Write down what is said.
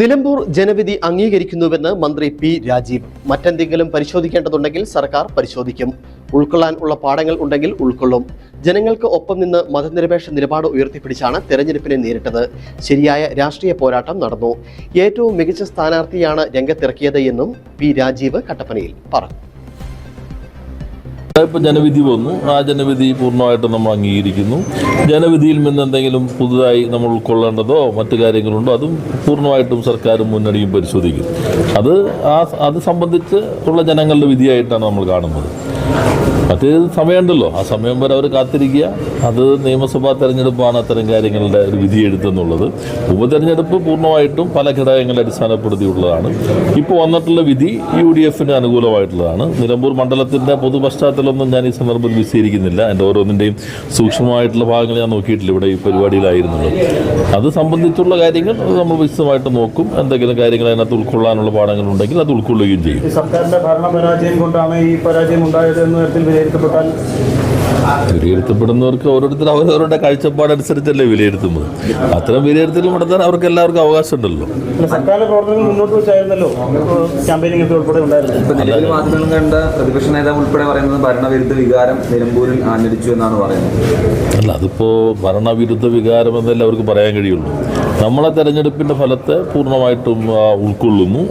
നിലമ്പൂർ ജനവിധി അംഗീകരിക്കുന്നുവെന്ന് മന്ത്രി പി രാജീവ്. മറ്റെന്തെങ്കിലും പരിശോധിക്കേണ്ടതുണ്ടെങ്കിൽ സർക്കാർ പരിശോധിക്കും. ഉൾക്കൊള്ളാൻ ഉള്ള പാഠങ്ങൾ ഉണ്ടെങ്കിൽ ഉൾക്കൊള്ളും. ജനങ്ങൾക്ക് ഒപ്പം നിന്ന് മതനിരപേക്ഷ നിലപാട് ഉയർത്തിപ്പിടിച്ചാണ് തെരഞ്ഞെടുപ്പിനെ നേരിട്ടത്. ശരിയായ രാഷ്ട്രീയ പോരാട്ടം നടന്നു. ഏറ്റവും മികച്ച സ്ഥാനാർത്ഥിയാണ് രംഗത്തിറക്കിയത് എന്നും പി രാജീവ് കട്ടപ്പനയിൽ പറഞ്ഞു. ഇപ്പോൾ ജനവിധി വന്നു ആ ജനവിധി പൂർണമായിട്ടും നമ്മൾ അംഗീകരിക്കുന്നു. ജനവിധിയിൽ നിന്ന് എന്തെങ്കിലും പുതുതായി നമ്മൾ ഉൾക്കൊള്ളേണ്ടതോ മറ്റു കാര്യങ്ങളുണ്ടോ അതും പൂർണമായിട്ടും സർക്കാരും മുന്നണിയും പരിശോധിക്കും. അത് ആ അത് സംബന്ധിച്ച് ഉള്ള ജനങ്ങളുടെ വിധിയായിട്ടാണ് നമ്മൾ കാണുന്നത്. മറ്റ് സമയമുണ്ടല്ലോ. ആ സമയം വരെ അവർ കാത്തിരിക്കുക. അത് നിയമസഭാ തെരഞ്ഞെടുപ്പാണ് അത്തരം കാര്യങ്ങളുടെ ഒരു വിധി എഴുത്തെന്നുള്ളത് ഉപതെരഞ്ഞെടുപ്പ് പൂർണമായിട്ടും പല ഘടകങ്ങളെ അടിസ്ഥാനപ്പെടുത്തിയുള്ളതാണ്. ഇപ്പോൾ വന്നിട്ടുള്ള വിധി യു ഡി എഫിന് അനുകൂലമായിട്ടുള്ളതാണ്. നിലമ്പൂർ മണ്ഡലത്തിന്റെ പൊതു പശ്ചാത്തലമൊന്നും ഞാൻ ഈ സന്ദർഭത്തിൽ വിശദീകരിക്കുന്നില്ല. എന്റെ ഓരോന്നിന്റെയും സൂക്ഷ്മമായിട്ടുള്ള ഭാഗങ്ങൾ ഞാൻ നോക്കിയിട്ടില്ല ഇവിടെ ഈ പരിപാടിയിലായിരുന്നുള്ളത് അത് സംബന്ധിച്ചുള്ള കാര്യങ്ങൾ നമ്മൾ വിശദമായിട്ട് നോക്കും. എന്തെങ്കിലും കാര്യങ്ങൾ അതിനകത്ത് ഉൾക്കൊള്ളാനുള്ള പാഠങ്ങളുണ്ടെങ്കിൽ അത് ഉൾക്കൊള്ളുകയും ചെയ്യും. സർക്കാരിന്റെ ഭരണ പരാജയം കൊണ്ടാണ് ഈ പരാജയം ഉണ്ടായത്. എന്ന തരത്തിൽ വിലയിരുത്തപ്പെട്ടാൽ വിലയിരുത്തപ്പെടുന്നവർക്ക് ഓരോരുത്തർ അവരവരുടെ കാഴ്ചപ്പാടനുസരിച്ചല്ലേ വിലയിരുത്തുന്നത്? അത്തരം വിലയിരുത്തൽ നടത്താൻ അവർക്ക് എല്ലാവർക്കും അവകാശം ഉണ്ടല്ലോ സർക്കാരിന്റെ പ്രവർത്തനങ്ങൾ മുന്നോട്ട് വെച്ചായിരുന്നല്ലോ. ക്യാമ്പയിനിങ് ഉൾപ്പെടെ നിലവിൽ മാധ്യമങ്ങൾ കണ്ട പ്രതിപക്ഷ നേതാവ് ഉൾപ്പെടെ പറയുന്നത് ഭരണവിരുദ്ധ വികാരം നിലമ്പൂരിൽ ആഞ്ഞടിച്ചു എന്നാണ് പറയുന്നത്. അല്ല അതിപ്പോൾ ഭരണവിരുദ്ധ വികാരം എന്നല്ലേ അവർക്ക് പറയാൻ കഴിയുള്ളൂ. നമ്മളെ തെരഞ്ഞെടുപ്പിന്റെ ഫലത്തെ പൂർണമായിട്ടും ഉൾക്കൊള്ളുന്നു.